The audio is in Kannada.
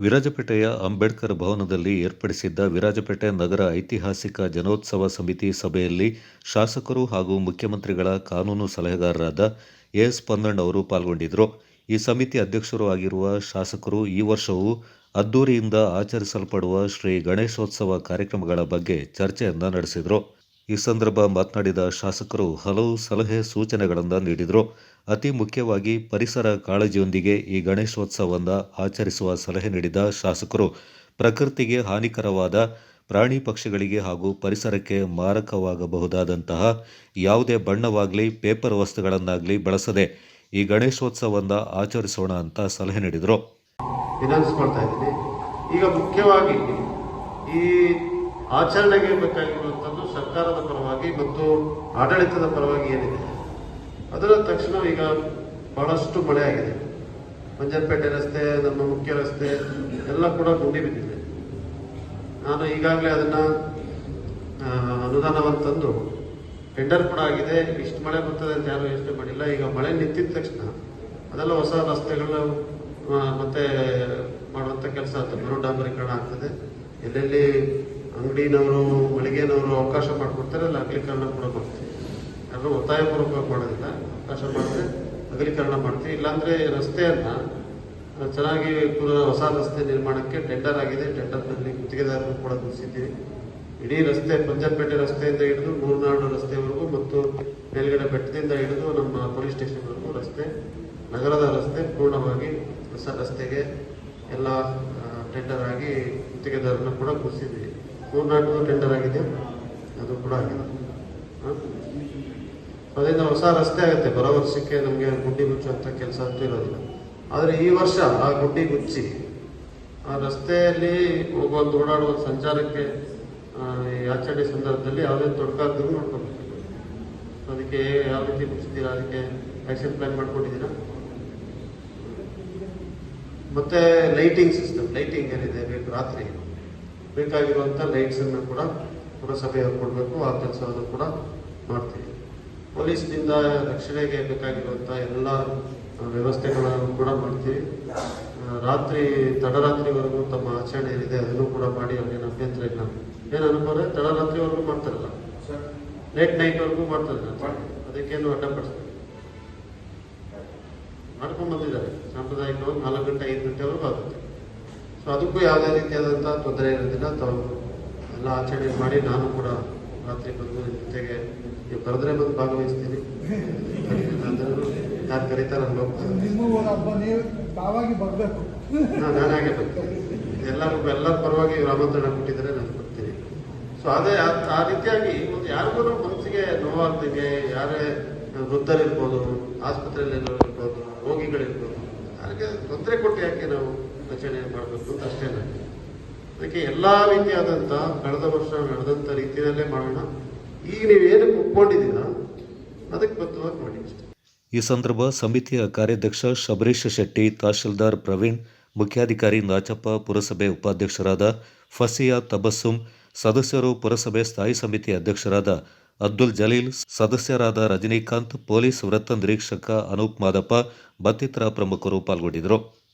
ವಿರಾಜಪೇಟೆಯ ಅಂಬೇಡ್ಕರ್ ಭವನದಲ್ಲಿ ಏರ್ಪಡಿಸಿದ್ದ ವಿರಾಜಪೇಟೆ ನಗರ ಐತಿಹಾಸಿಕ ಜನೋತ್ಸವ ಸಮಿತಿ ಸಭೆಯಲ್ಲಿ ಶಾಸಕರು ಹಾಗೂ ಮುಖ್ಯಮಂತ್ರಿಗಳ ಕಾನೂನು ಸಲಹೆಗಾರರಾದ ಎಸ್ ಪನ್ನಣ್ಣ ಅವರು ಪಾಲ್ಗೊಂಡಿದ್ದರು. ಈ ಸಮಿತಿ ಅಧ್ಯಕ್ಷರು ಆಗಿರುವ ಶಾಸಕರು ಈ ವರ್ಷವೂ ಅದ್ದೂರಿಯಿಂದ ಆಚರಿಸಲ್ಪಡುವ ಶ್ರೀ ಗಣೇಶೋತ್ಸವ ಕಾರ್ಯಕ್ರಮಗಳ ಬಗ್ಗೆ ಚರ್ಚೆಯನ್ನು ನಡೆಸಿದರು. ಈ ಸಂದರ್ಭ ಮಾತನಾಡಿದ ಶಾಸಕರು ಹಲವು ಸಲಹೆ ಸೂಚನೆಗಳನ್ನು ನೀಡಿದರು. ಅತಿ ಮುಖ್ಯವಾಗಿ ಪರಿಸರ ಕಾಳಜಿಯೊಂದಿಗೆ ಈ ಗಣೇಶೋತ್ಸವವನ್ನು ಆಚರಿಸುವ ಸಲಹೆ ನೀಡಿದ ಶಾಸಕರು, ಪ್ರಕೃತಿಗೆ ಹಾನಿಕರವಾದ ಪ್ರಾಣಿ ಪಕ್ಷಿಗಳಿಗೆ ಹಾಗೂ ಪರಿಸರಕ್ಕೆ ಮಾರಕವಾಗಬಹುದಾದಂತಹ ಯಾವುದೇ ಬಣ್ಣವಾಗಲಿ, ಪೇಪರ್ ವಸ್ತುಗಳನ್ನಾಗಲಿ ಬಳಸದೆ ಈ ಗಣೇಶೋತ್ಸವವನ್ನು ಆಚರಿಸೋಣ ಅಂತ ಸಲಹೆ ನೀಡಿದರು. ಈಗ ಮುಖ್ಯವಾಗಿ ಈ ಆಚರಣೆಗೆ ಬೇಕಾಗಿರುವಂಥದ್ದು ಸರ್ಕಾರದ ಪರವಾಗಿ ಮತ್ತು ಆಡಳಿತದ ಪರವಾಗಿ ಏನಿದೆ? ಅದರ ತಕ್ಷಣ ಈಗ ಬಹಳಷ್ಟು ಮಳೆ ಆಗಿದೆ. ಮಂಜನಪೇಟೆ ರಸ್ತೆ, ನಮ್ಮ ಮುಖ್ಯ ರಸ್ತೆ, ಎಲ್ಲ ಕೂಡ ಗುಂಡಿ ಬಿದ್ದಿದೆ. ನಾನು ಈಗಾಗಲೇ ಅದನ್ನ ಅನುದಾನವನ್ನು ತಂದು ಟೆಂಡರ್ ಕೂಡ ಆಗಿದೆ. ಇಷ್ಟು ಮಳೆ ಬರ್ತದೆ ಅಂತ ಯಾರು ಯೋಚನೆ ಮಾಡಿಲ್ಲ. ಈಗ ಮಳೆ ನಿಂತಿದ ತಕ್ಷಣ ಅದೆಲ್ಲ ಹೊಸ ರಸ್ತೆಗಳು ಮತ್ತೆ ಮಾಡುವಂಥ ಕೆಲಸ ಆಗ್ತದೆ ಮರು ಡಾಂಬರೀಕರಣ ಆಗ್ತದೆ. ಎಲ್ಲೆಲ್ಲಿ ಅಂಗಡಿನವರು, ಮಳಿಗೆನವರು ಅವಕಾಶ ಮಾಡಿಕೊಡ್ತಾರೆ, ಅಲ್ಲಿ ಅಗಲೀಕರಣ ಕೂಡ ಮಾಡ್ತೀವಿ ಯಾರು ಒತ್ತಾಯಪೂರ್ವಕವಾಗಿ ಮಾಡೋದಿಲ್ಲ ಅವಕಾಶ ಮಾಡಿದ್ರೆ ಅಗಲೀಕರಣ ಮಾಡ್ತೀವಿ. ಇಲ್ಲಾಂದ್ರೆ ರಸ್ತೆಯನ್ನ ಚೆನ್ನಾಗಿ ಪುನಃ ಹೊಸ ರಸ್ತೆ ನಿರ್ಮಾಣಕ್ಕೆ ಟೆಂಡರ್ ಆಗಿದೆ. ಟೆಂಡರ್ನಲ್ಲಿ ಗುತ್ತಿಗೆದಾರರು ಕೂಡ ಗುರುತಿಸಿದ್ದೀವಿ. ಇಡೀ ರಸ್ತೆ ಪಂಜಾಬ್ಪೇಟೆ ರಸ್ತೆಯಿಂದ ಹಿಡಿದು ಮೂರ್ನಾಡು ರಸ್ತೆವರೆಗೂ ಮತ್ತು ಮೇಲ್ಗಡೆ ಬೆಟ್ಟದಿಂದ ಹಿಡಿದು ನಮ್ಮ ಪೊಲೀಸ್ ಸ್ಟೇಷನ್ವರೆಗೂ ರಸ್ತೆ, ನಗರದ ರಸ್ತೆ ಪೂರ್ಣವಾಗಿ ಹೊಸ ರಸ್ತೆಗೆ ಎಲ್ಲ ಟೆಂಡರ್ ಆಗಿ ಗುತ್ತಿಗೆದಾರರನ್ನು ಕೂಡ ಕೂರಿಸಿದ್ವಿ ಮೂರ್ನಾಡು ಟೆಂಡರ್ ಆಗಿದೆ. ಅದು ಕೂಡ ಆಗಿದೆ? ಅದರಿಂದ ಹೊಸ ರಸ್ತೆ ಆಗುತ್ತೆ, ಬರೋ ವರ್ಷಕ್ಕೆ ನಮಗೆ ಗುಡ್ಡಿ ಮುಚ್ಚುವಂಥ ಕೆಲಸ ಅಂತೂ ಇರೋದಿಲ್ಲ. ಆದರೆ ಈ ವರ್ಷ ಆ ಗುಡ್ಡಿ ಮುಚ್ಚಿ ಆ ರಸ್ತೆಯಲ್ಲಿ ಹೋಗೋದು ಓಡಾಡುವ ಸಂಚಾರಕ್ಕೆ ಈ ಆಚರಣೆ ಸಂದರ್ಭದಲ್ಲಿ ಯಾವುದೇ ತೊಡಕಾದ್ರು ನೋಡ್ಕೊಬೇಕು. ಅದಕ್ಕೆ ಯಾವ ರೀತಿ ಮುಚ್ಚಿದ್ದೀರಾ ಅದಕ್ಕೆ ಆ್ಯಕ್ಷನ್ ಪ್ಲಾನ್ ಮಾಡ್ಕೊಂಡಿದ್ದೀರಾ? ಮತ್ತೆ ಲೈಟಿಂಗ್ ಸಿಸ್ಟಮ್ ಲೈಟಿಂಗ್ ಏನಿದೆ, ಬೇಕು ರಾತ್ರಿ. ಬೇಕಾಗಿರುವಂಥ ಲೈಟ್ಸನ್ನು ಕೂಡ ಪುರಸಭೆಯವರು ಕೊಡಬೇಕು, ಆ ಕೆಲಸವನ್ನು ಕೂಡ ಮಾಡ್ತೀವಿ. ಪೊಲೀಸ್ನಿಂದ ರಕ್ಷಣೆಗೆ ಬೇಕಾಗಿರುವಂಥ ಎಲ್ಲ ವ್ಯವಸ್ಥೆಗಳನ್ನು ಕೂಡ ಮಾಡ್ತೀವಿ. ರಾತ್ರಿ ತಡರಾತ್ರಿವರೆಗೂ ತಮ್ಮ ಆಚರಣೆ ಏನಿದೆ ಅದನ್ನು ಕೂಡ ಮಾಡಿ ಅವ್ರಿಗೆ ಅಭ್ಯಂತರ ಇಲ್ಲ ಏನು ಅನುಭವ ತಡರಾತ್ರಿವರೆಗೂ ಮಾಡ್ತಾರಲ್ಲ? ಲೇಟ್ ನೈಟ್ವರೆಗೂ ಮಾಡ್ತಾರೆ ಅದಕ್ಕೇನು ಅಡ್ಡಪಡಿಸ್ತಾರೆ? ಮಾಡ್ಕೊಂಡು ಬಂದಿದ್ದಾರೆ. ಸಾಂಪ್ರದಾಯಿಕವಾಗಿ ನಾಲ್ಕು ಗಂಟೆ ಐದು ಗಂಟೆವರೆಗೂ ಆಗುತ್ತೆ. ಸೊ ಅದಕ್ಕೂ ಯಾವುದೇ ರೀತಿಯಾದಂಥ ತೊಂದರೆ ಇರೋದಿಲ್ಲ. ತಾವು ಎಲ್ಲ ಆಚರಣೆ ಮಾಡಿ ನಾನು ಕೂಡ ರಾತ್ರಿ ಬಂದು ಜೊತೆಗೆ ನೀವು ಕರೆದ್ರೆ ಬಂದು ಭಾಗವಹಿಸ್ತೀನಿ ಯಾರು ಕರೀತಾರೆ ಬರಬೇಕು. ಹಾ, ನಾನಾಗೆ ಬರ್ತೀನಿ. ಎಲ್ಲರೂ ಎಲ್ಲರ ಪರವಾಗಿ ಆಮಂತ್ರಣ ಕೊಟ್ಟಿದ್ದಾರೆ ನಾನು ಬರ್ತೀನಿ ಸೊ ಅದೇ ಆ- ರೀತಿಯಾಗಿ ಒಂದು ಯಾರಿಗೂ ಮನಸ್ಸಿಗೆ ನೋವಾಗ್ತಿದೆ ಯಾರೇ ವೃದ್ಧರಿರ್ಬೋದು ಆಸ್ಪತ್ರೆಯಲ್ಲಿ ರೋಗಿಗಳಿರ್ಬೋದು ಯಾರಿಗೆ ತೊಂದರೆ ಕೊಟ್ಟು ಯಾಕೆ ನಾವು ರಚನೆ ಮಾಡಬೇಕು ಅಂತ ಅಷ್ಟೇ ನಾನು. ಅದಕ್ಕೆ ಎಲ್ಲಾ ರೀತಿಯಾದಂಥ ಕಳೆದ ವರ್ಷ ನಡೆದಂಥ ರೀತಿಯಲ್ಲೇ ಮಾಡೋಣ. ಈಗ ನೀವು ಏನಕ್ಕೆ ಒಪ್ಕೊಂಡಿದ್ದೀರಾ? ಅದಕ್ಕೆ ಬದ್ಧವಾಗಿ ಮಾಡಿ ಈ ಸಂದರ್ಭ ಸಮಿತಿಯ ಕಾರ್ಯಾಧ್ಯಕ್ಷ ಶಬರೀಶ್ ಶೆಟ್ಟಿ, ತಹಶೀಲ್ದಾರ್ ಪ್ರವೀಣ್, ಮುಖ್ಯಾಧಿಕಾರಿ ನಾಚಪ್ಪ ಪುರಸಭೆ ಉಪಾಧ್ಯಕ್ಷರಾದ ಫಸಿಯಾ ತಬಸ್ಸುಂ, ಸದಸ್ಯರು ಪುರಸಭೆ ಸ್ಥಾಯಿ ಸಮಿತಿ ಅಧ್ಯಕ್ಷರಾದ ಅಬ್ದುಲ್ ಜಲೀಲ್, ಸದಸ್ಯರಾದ ರಜನಿಕಾಂತ್, ಪೊಲೀಸ್ ವೃತ್ತ ನಿರೀಕ್ಷಕ ಅನೂಪ್ ಮಾದಪ್ಪ, ಮತ್ತಿತರ ಪ್ರಮುಖರು ಪಾಲ್ಗೊಂಡಿದ್ದರು.